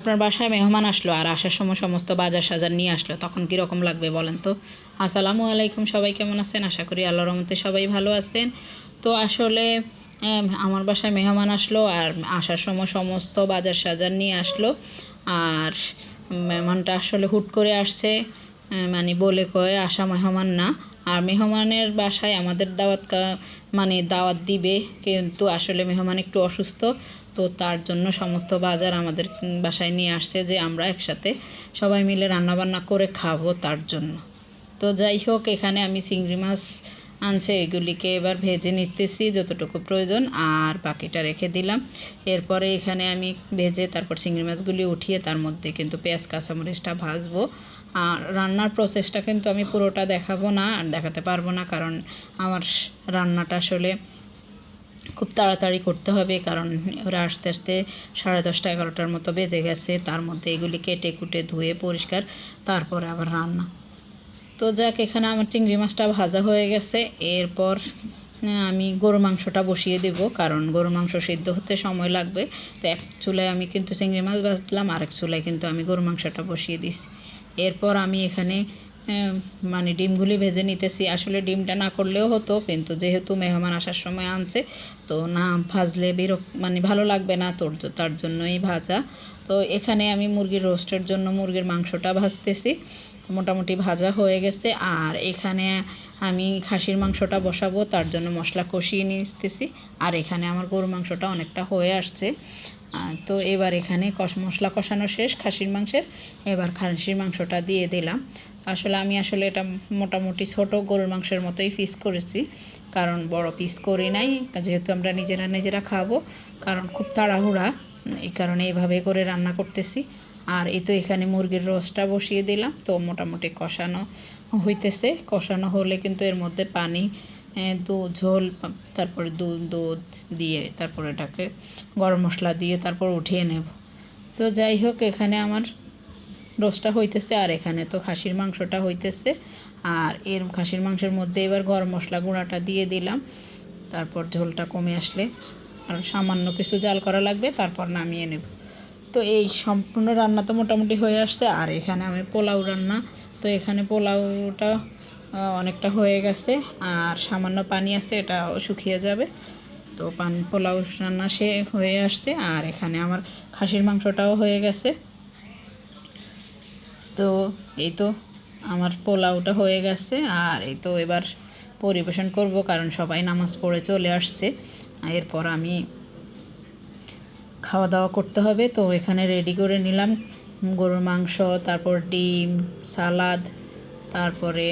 আপনার বাসায় মেহমান আসলো আর আসার সময় সমস্ত বাজার সাজার নিয়ে আসলো, তখন কীরকম লাগবে বলেন তো? আসসালামু আলাইকুম, সবাই কেমন আছেন? আশা করি আল্লাহ রহমতে সবাই ভালো আছেন। তো আসলে আমার বাসায় মেহমান আসলো আর আসার সময় সমস্ত বাজার সাজার নিয়ে আসলো আর মেহমানটা আসলে হুট করে আসছে মানে বলে কয়ে, আসা মেহমান না। আর মেহমানের বাসায় আমাদের দাওয়াত মানে দাওয়াত দিবে, কিন্তু আসলে মেহমান একটু অসুস্থ, তো তার জন্য সমস্ত বাজার আমাদের বাসায় নিয়ে আসছে যে আমরা একসাথে সবাই মিলে রান্নাবান্না করে খাব তার জন্য। তো যাই হোক, এখানে আমি চিংড়ি মাছ আনছে, এগুলিকে এবার ভেজে নিতেছি যতটুকু প্রয়োজন, আর বাকিটা রেখে দিলাম। এরপরে এখানে আমি ভেজে তারপর চিংড়ি মাছগুলি উঠিয়ে তার মধ্যে কিন্তু পেঁয়াজ, কাঁচামরিচটা ভাজবো। আর রান্নার প্রসেসটা কিন্তু আমি পুরোটা দেখাবো না, আর দেখাতে পারব না, কারণ আমার রান্নাটা আসলে খুব তাড়াতাড়ি করতে হবে, কারণ ওরা আস্তে আস্তে সাড়ে দশটা, এগারোটার মতো বেজে গেছে, তার মধ্যে এগুলি কেটে কুটে ধুয়ে পরিষ্কার, তারপরে আবার রান্না। তো যাক, এখানে আমার চিংড়ি মাছটা ভাজা হয়ে গেছে। এরপর আমি গরু মাংসটা বসিয়ে দেব, কারণ গরু মাংস সিদ্ধ হতে সময় লাগবে। তো এক চুলায় আমি কিন্তু চিংড়ি মাছ ভাজলাম, আরেক চুলায় কিন্তু আমি গরু মাংসটা বসিয়ে দিছি। এরপর আমি এখানে মানে ডিমগুলি ভেজে নিতেছি। আসলে ডিমটা না করলেও হতো, কিন্তু যেহেতু মেহমান আসার সময় আনছে, তো না ভাজলে বিরক মানে ভালো লাগবে না তোর তার জন্যই ভাজা। তো এখানে আমি মুরগির রোস্টের জন্য মুরগির মাংসটা ভাজতেছি। মোটামুটি ভাজা হয়ে গেছে। আর এখানে আমি খাসির মাংসটা বসাবো, তার জন্য মশলা কষিয়ে নিতেছি। আর এখানে আমার গরুর মাংসটা অনেকটা হয়ে আসছে। তো এবার এখানে কষ, মশলা কষানো শেষ, খাসির মাংসের। এবার খাসির মাংসটা দিয়ে দিলাম। আসলে আমি আসলে এটা মোটামুটি ছোট গরুর মাংসের মতোই পিস করেছি। কারণ বড় পিস করি নাই, যেহেতু আমরা নিজেরা নিজেরা খাব। কারণ খুব তাড়াহুড়া, এই কারণে এইভাবে করে রান্না করতেছি। আর এই তো এখানে মুরগির রসটা বসিয়ে দিলাম। তো মোটামুটি কষানো হইতেছে। কষানো হলে কিন্তু এর মধ্যে পানি দুধ, ঝোল তারপরে দুধ দুধ দিয়ে তারপর এটাকে গরম মশলা দিয়ে তারপর উঠিয়ে নেব। তো যাই হোক, এখানে আমার রোস্টটা হইতেছে আর এখানে তো খাসির মাংসটা হইতেছে। আর এর খাসির মাংসের মধ্যে এবার গরম মশলা গুঁড়াটা দিয়ে দিলাম। তারপর ঝোলটা কমে আসলে আর সামান্য কিছু জাল করা লাগবে, তারপর নামিয়ে নেব। তো এই সম্পূর্ণ রান্না তো মোটামুটি হয়ে আসছে। আর এখানে আমি পোলাও রান্না, তো এখানে পোলাওটা অনেকটা হয়ে গেছে, আর সামান্য পানি আছে, এটাও শুকিয়ে যাবে। তো পান, পোলাও রান্না সে হয়ে আসছে, আর এখানে আমার খাসির মাংসটাও হয়ে গেছে। তো এই তো আমার পোলাওটা হয়ে গেছে, আর এই তো এবার পরিবেশন করব, কারণ সবাই নামাজ পড়ে চলে আসছে। এরপর আমি খাওয়া দাওয়া করতে হবে, তো এখানে রেডি করে নিলাম। গরুর মাংস, তারপর ডিম, সালাদ, তারপরে